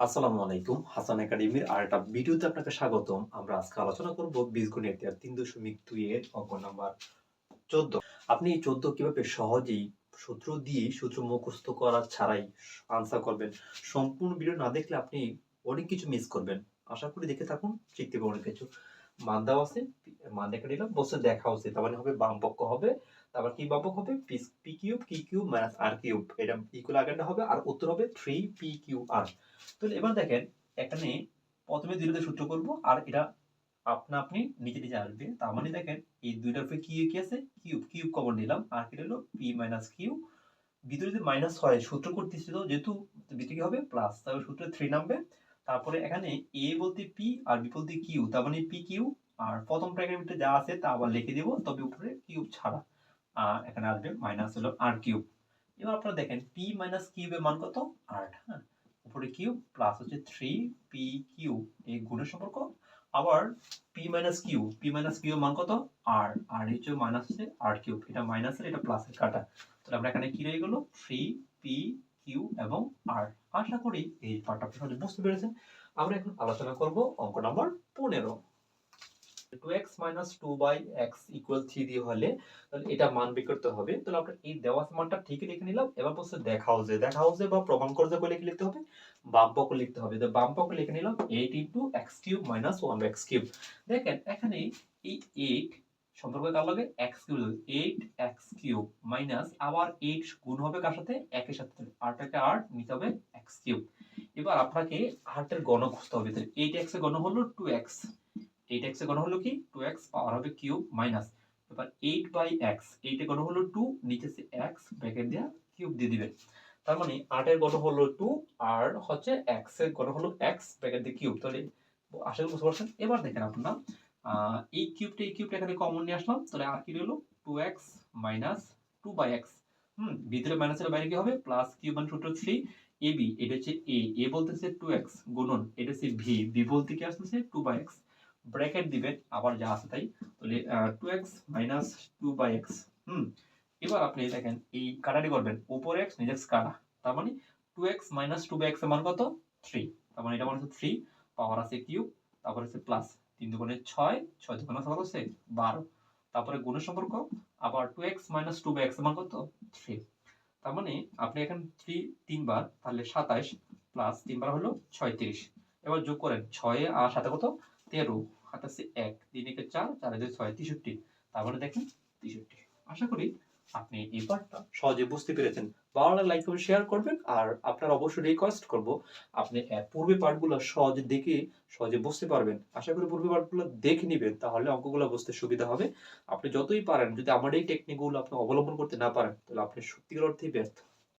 আসসালামু আলাইকুম, হাসান একাডেমির আর একটা ভিডিওতে আপনাকে স্বাগতম। আমরা আজকে আলোচনা করব বীজগণিত এর তিন দশমিক দুই এর অঙ্ক নাম্বার চোদ্দ। আপনি এই চোদ্দ কীভাবে সহজেই সূত্র দিয়ে সূত্র মুখস্থ করা ছাড়াই আনসার করবেন? সম্পূর্ণ ভিডিও না দেখলে আপনি অনেক কিছু মিস করবেন। আশা করি দেখে থাকুন, শিখতে পারবেন কিছু। মান দেওয়া আছে, মান দেখে নিলাম বসে দেখা উচিত তার মানে হবে বাম পক্ষ হবে তারপর কি বাম হবে? পি কিউব কি কিউব মাইনাস আর কিউব এটা ইকুয়াল আগেরটা হবে, আর উত্তর হবে থ্রি পি কিউ আর তাহলে এবার দেখেন, এখানে প্রথমে দুইটাতে সূত্র করব, আর এটা আপনা আপনি নিচে নিচে আসবে তার মানে দেখেন, এই দুইটার উপরে কি কি আছে? কিউব কিউব কমন নিলাম। আর কি হলো পি মাইনাস কিউ ভিতরে যদি মাইনাস হয়, সূত্র করতেছি তো, যেহেতু ভিতরে কি হবে? প্লাস তাহলে সূত্রে থ্রি নামবে। তারপরে এখানে এ বলতে পি আর বি বলতে কিউ তার মানে পি কিউ আর প্রথম ব্র্যাকেটের ভিতরে যা আছে তা আবার লিখে দেবো, তবে উপরে কিউব ছাড়া। এখানে আসবে মাইনাস হলো আর কিউব এবার আপনারা দেখেন পি মাইনাস কিউবের মান কত? আট হ্যাঁ? উপরে কিউব প্লাস হচ্ছে থ্রি পি কিউ এই গুণের সম্পর্ক। আবার p minus q p minus q মান কত? আর আর হচ্ছে মাইনাস হচ্ছে আর কিউব এটা মাইনাসের এটা প্লাসের কাটা। তাহলে আমরা এখানে কি রয়ে গেল? থ্রি পি কিউ এবং আর আশা করি এই পার্টটা আপনি বুঝতে পেরেছেন। আমরা এখন আলোচনা করব অঙ্ক নাম্বার পনেরো। Minus two by x equal three দিয়ে হলে, তাহলে এটা মান বের করতে হবে। তাহলে আমরা এই দেওয়া মানটা ঠিকই লিখে নিলাম। এবার বলছে দেখা হচ্ছে দেখা হচ্ছে বা প্রমাণ করতে বলে কি লিখতে হবে? বাম পক্ষ লিখতে হবে। বাম পক্ষ লিখে নিলাম eight into x cube minus one x cube দেখেন, এখানে এই এইট সম্পর্ক কার লাগে? X cube eight x cube minus আবার এইট গুণ হবে কার সাথে? একের সাথে। আটটাকে আট নিতে হবে এক্স কিউব এবার আপনাকে আটের গণ খুঁজতে হবে। তাহলে এইট এক্সের গণ হলো টু এক্স এইট এক্স গণ হলো কি? টু এক্স পাওয়ার হবে কিউব মাইনাস। এবার এইট বাই এক্স এইট গণ হলো টু নিচে সে এক্স ব্র্যাকেট দেওয়া কিউব দিয়ে দিবেন তার মানে আটের গণ হলো টু আর হচ্ছে এক্সের গণ হলো এক্স ব্র্যাকেট দিয়ে কিউব। তাহলে আশা করি বুঝতে পারছেন। এবার দেখেন আপনারা এই কিউবটা এই কিউবটা এখানে কমন নিয়ে আসলাম। তাহলে আর কি হলো two x minus two by x hmm, ভিতরে মাইনাসের বাইরে কি হবে? প্লাস কিউব মানে সূত্র থ্রি এ বি এটা হচ্ছে এ এ বলতেছে টু এক্স গুণন, এটা হচ্ছে ভি ভি বলতে কি আসতেছে? টু বাই এক্স ব্র্যাকেট দিবেন আবার যা আছে তাই। তাহলে two x minus two by x hmm. এবার আপনি দেখেন, এই কাটাটি করবেন, উপরে এক্স নিজে কাটা। তার মানে two x minus two by এক্সের মান কত? থ্রি তার মানে এটা মানে হচ্ছে থ্রি পাওয়ার আছে কিউব তারপরে হচ্ছে প্লাস তিন দুগুণে ছয় ছয় দুগুণে কত হচ্ছে? বারো। তারপরে গুণের সম্পর্ক, আবার two x minus two by x মান কত? থ্রি তার মানে আপনি এখন থ্রি তিনবার, তাহলে সাতাইশ প্লাস তিনবার হলো ছয়ত্রিশ। এবার যোগ করেন, ছয়ে আর সাথে কত? তেরো হাতাশে এক, তিন একে চার চার একে ছয়, তেষট্টি। তারপরে দেখেন তেষট্টি। আশা করি আপনি এই পার্টটা সহজে বুঝতে পেরেছেন। ভালো লাগলে লাইক করে শেয়ার করবেন, আর আপনার অবশ্যই রিকোয়েস্ট করব, আপনি পূর্বে পার্টগুলো সহজে দেখে সহজে বুঝতে পারবেন। আশা করি পূর্বে পার্টগুলো দেখে নেবেন, তাহলে অঙ্কগুলো বুঝতে সুবিধা হবে। আপনি যতই পারেন, যদি আমার এই টেকনিকগুলো আপনি অবলম্বন করতে না পারেন, তাহলে আপনি সত্যিকার অর্থেই ব্যর্থ।